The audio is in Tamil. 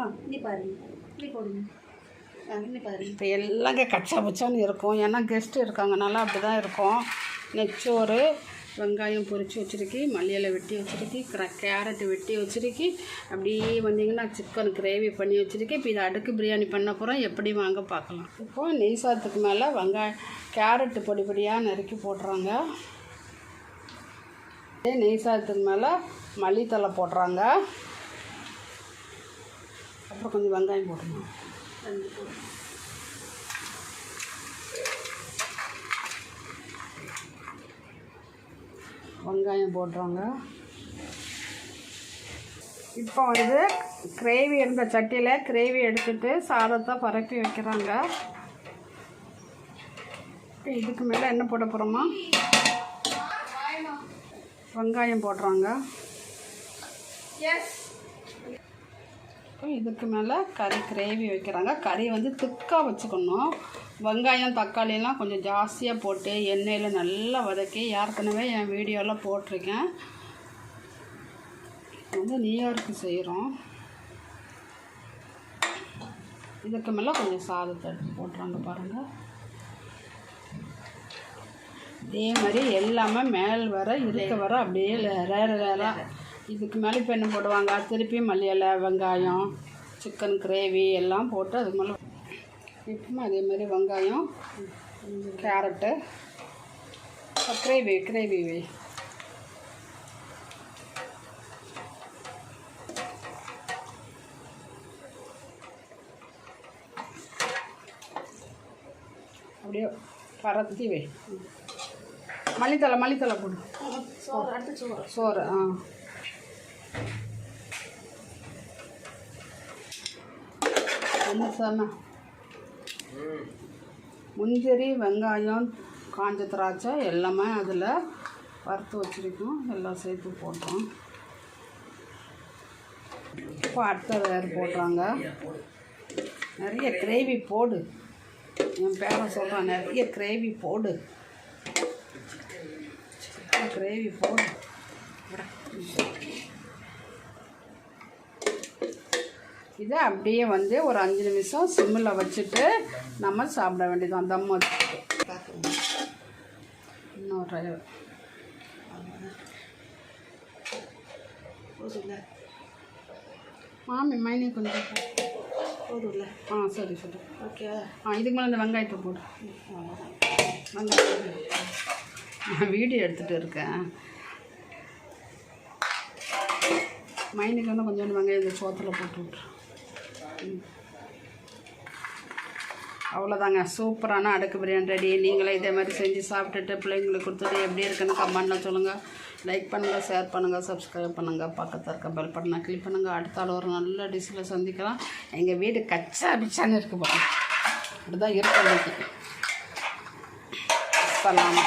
ஆ நீ பாருங்க நீ போடுங்க. இப்போ எல்லாங்க கச்சா பச்சான்னு இருக்கும். ஏன்னா கெஸ்ட்டு இருக்காங்கனால அப்படி தான் இருக்கும். நெச்சோறு வெங்காயம் பொரித்து வச்சுருக்கி மல்லியில் வெட்டி வச்சுருக்கி கேரட் வெட்டி வச்சுருக்கி அப்படியே வந்தீங்கன்னா சிக்கன் கிரேவி பண்ணி வச்சுருக்கி இப்போ இதை அடுக்கு பிரியாணி பண்ண போகிறோம் எப்படி வாங்க பார்க்கலாம். இப்போது நெய் சாதத்துக்கு மேலே வெங்காயம் கேரட்டு பொடி பொடியாக நறுக்கி போடுறாங்க. நெய் சாதத்துக்கு மேலே மல்லித்தலை போடுறாங்க. அப்புறம் கொஞ்சம் வெங்காயம் போடணும் ரெண்டு வெங்காயம் போடுறாங்க இப்போ வந்து கிரேவி இருந்த சட்டியில் கிரேவி எடுத்துட்டு சாதத்தை பரப்பி வைக்கிறாங்க. இப்போ இதுக்கு மேலே என்ன போட போகிறோமா வெங்காயம் போடுறாங்க. இப்போ இதுக்கு மேலே கறி கிரேவி வைக்கிறாங்க. கறி வந்து திக்காக வச்சுக்கணும். வெங்காயம் தக்காளியெல்லாம் கொஞ்சம் ஜாஸ்தியாக போட்டு எண்ணெயில் நல்லா வதக்கி ஏற்கனவே என் வீடியோவில் போட்டிருக்கேன். வந்து நியூயார்க்கு செய்கிறோம் இதுக்கு மேலே கொஞ்சம் சாதத்தை எடுத்து போட்டுறாங்க பாருங்கள் அதே மாதிரி எல்லாமே மேல் வர இருக்க வர அப்படியே ரேர ரேராக இதுக்கு மேலே இப்போ என்ன போடுவாங்க? திருப்பி மல்லி இலை வெங்காயம் சிக்கன் கிரேவி எல்லாம் போட்டு அதுக்கு மேலே இப்பவும் அதே மாதிரி வெங்காயம் கேரட்டு கிரேவி கிரேவி வை அப்படியே பரத்தி வை. மல்லித்தலை மல்லித்தலை போடு. சோறு. சோறு ஆ. என்ன சொன்ன முந்திரி வெங்காயம் காஞ்ச திராட்சை எல்லாமே அதில் வறுத்து வச்சுருக்கோம். எல்லாம் சேர்த்து போட்டோம். இப்போ அடுத்த வேறு போடுறாங்க. நிறைய கிரேவி போடு. என் பேரை சொல்கிறான் நிறைய கிரேவி போடு. கிரேவி போடு. இதை அப்படியே வந்து ஒரு அஞ்சு நிமிஷம் சிம்மில் வச்சுட்டு நம்ம சாப்பிட வேண்டியதான் தம் வச்சுட்டு இன்னொரு மாமி மைனி கொஞ்சம். போதும்ல? ஆ சரி சரி ஓகே. ஆ இதுக்கு மேலே இந்த வெங்காயத்தை போடு. வெங்காயம். நான் வீடியோ எடுத்துகிட்டு இருக்கேன். மைனிக்கு வந்து கொஞ்சோண்டு வெங்காயம் இந்த சோத்தில் போட்டு விட்ரு. அவ்வளோதாங்க சூப்பரான அடுக்கு பிரியாணி ரெடி. நீங்களே இதே மாதிரி செஞ்சு சாப்பிட்டுட்டு பிள்ளைங்களுக்கு கொடுத்துட்டு எப்படி இருக்குன்னு கமெண்ட்டில் சொல்லுங்கள் லைக் பண்ணுங்கள் ஷேர் பண்ணுங்கள் சப்ஸ்கிரைப் பண்ணுங்கள் பக்கத்தில் இருக்க பெல் பட்டனை கிளிக் பண்ணுங்கள் அடுத்த ஆள் ஒரு நல்ல டிஷ்ஷில் சந்திக்கலாம். எங்கள் வீடு கச்சா பிச்சான்னு இருக்குது பாருங்க. அப்படிதான் இருக்கும் இன்னைக்கு. அஸ்ஸலாமு